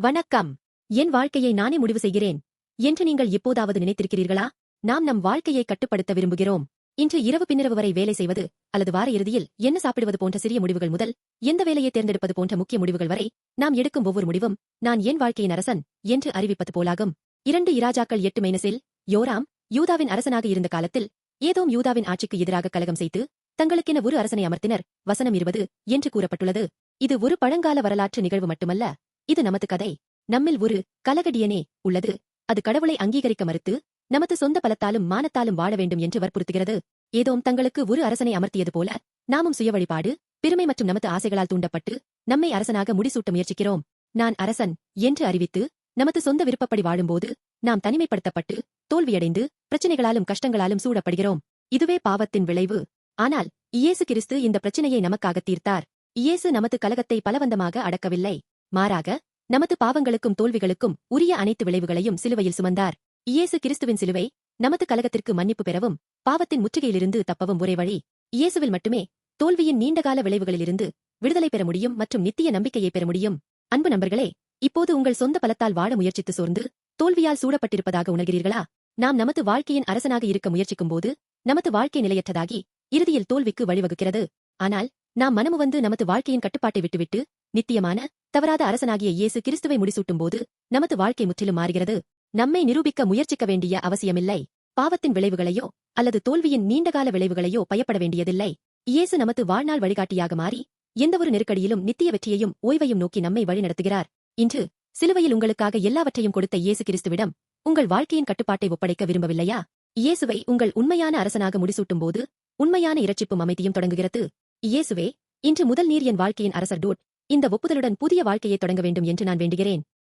வணக்கம். என் வாழ்க்கையை நானே முடிவு செய்கிறேன். என்று நீங்கள் எப்போதாவது நினைத்திருக்கிறீர்களா? நாம் நம் வாழ்க்கையை கட்டுப்படுத்த விரும்புகிறோம். இன்று இரவு பின்னிரவு வரை வேலை செய்வது அல்லது வார இறுதியில் என்ன சாப்பிடுவது போன்ற சிறிய முடிவுகள் முதல் எந்த வேலையை தேர்ந்தெடுப்பது போன்ற முக்கிய முடிவுகள் வரை நாம் எடுக்கும் ஒவ்வொரு முடிவும் நான் என் வாழ்க்கையின் அரசன் என்று அறிவிப்பது போலாகும். இரண்டு இராஜாக்கள் எட்டு மைனஸில் யோராம் யூதாவின் அரசனாக இருந்த காலத்தில் ஏதோம் யூதாவின் ஆட்சிக்கு எதிராக கலகம் செய்து தங்களுக்கென ஒரு அரசனை அமர்த்தினர். வசனம் இருபது என்று கூறப்பட்டுள்ளது. இது ஒரு பழங்கால வரலாற்று நிகழ்வு மட்டுமல்ல. இது நமது கதை. நம்மில் ஒரு கலகடியனே உள்ளது. அது கடவுளை அங்கீகரிக்க மறுத்து நமது சொந்த பலத்தாலும் மானத்தாலும் வாழ வேண்டும் என்று வற்புறுத்துகிறது. ஏதோம் தங்களுக்கு ஒரு அரசனை அமர்த்தியது போல நாமும் சுய வழிபாடு பெருமை மற்றும் நமது ஆசைகளால் தூண்டப்பட்டு நம்மை அரசனாக முடிசூட்ட முயற்சிக்கிறோம். நான் அரசன் என்று அறிவித்து நமது சொந்த விருப்பப்படி வாழும்போது நாம் தனிமைப்படுத்தப்பட்டு தோல்வியடைந்து பிரச்சனைகளாலும் கஷ்டங்களாலும் சூடப்படுகிறோம். இதுவே பாவத்தின் விளைவு. ஆனால் இயேசு கிறிஸ்து இந்த பிரச்சனையை நமக்காக தீர்த்தார். இயேசு நமது கலகத்தை பலவந்தமாக அடக்கவில்லை. மாறாக நமது பாவங்களுக்கும் தோல்விகளுக்கும் உரிய அனைத்து விளைவுகளையும் சிலுவையில் சுமந்தார். இயேசு கிறிஸ்துவின் சிலுவை நமது கலகத்திற்கு மன்னிப்பு பெறவும் பாவத்தின் முற்றுகையிலிருந்து தப்பவும் ஒரே வழி இயேசுவில் மட்டுமே தோல்வியின் நீண்டகால விளைவுகளிலிருந்து விடுதலை பெற முடியும் மற்றும் நித்திய நம்பிக்கையை பெற முடியும். அன்பு நண்பர்களே இப்போது உங்கள் சொந்த பலத்தால் வாழ முயற்சித்து சோர்ந்து தோல்வியால் சூடப்பட்டிருப்பதாக உணர்கிறீர்களா? நாம் நமது வாழ்க்கையின் அரசனாக இருக்க முயற்சிக்கும் போது நமது வாழ்க்கை நிலையற்றதாகி இறுதியில் தோல்விக்கு வழிவகுக்கிறது. ஆனால் நாம் மனமு வந்து நமது வாழ்க்கையின் கட்டுப்பாட்டை விட்டுவிட்டு நித்தியமான தவறாத அரசனாகிய இயேசு கிறிஸ்துவை முடிசூட்டும் போது நமது வாழ்க்கை முற்றிலும் மாறுகிறது. நம்மை நிரூபிக்க முயற்சிக்க வேண்டிய அவசியமில்லை. பாவத்தின் விளைவுகளையோ அல்லது தோல்வியின் நீண்டகால விளைவுகளையோ பயப்பட வேண்டியதில்லை. இயேசு நமது வாழ்நாள் வழிகாட்டியாக மாறி எந்தவொரு நெருக்கடியிலும் நித்திய வெற்றியையும் ஓய்வையும் நோக்கி நம்மை வழிநடத்துகிறார். இன்று சிலுவையில் உங்களுக்காக எல்லாவற்றையும் கொடுத்த இயேசு கிறிஸ்துவிடம் உங்கள் வாழ்க்கையின் கட்டுப்பாட்டை ஒப்படைக்க விரும்பவில்லையா? இயேசுவை உங்கள் உண்மையான அரசனாக முடிசூட்டும் போது உண்மையான இரட்சிப்பும் அமைதியும் தொடங்குகிறது. இயேசுவே இன்று முதல் நீர் என் வாழ்க்கையின் அரசர் டோட். இந்த ஒப்புதலுடன் புதிய வாழ்க்கையை தொடங்க வேண்டும் என்று நான் வேண்டுகிறேன்.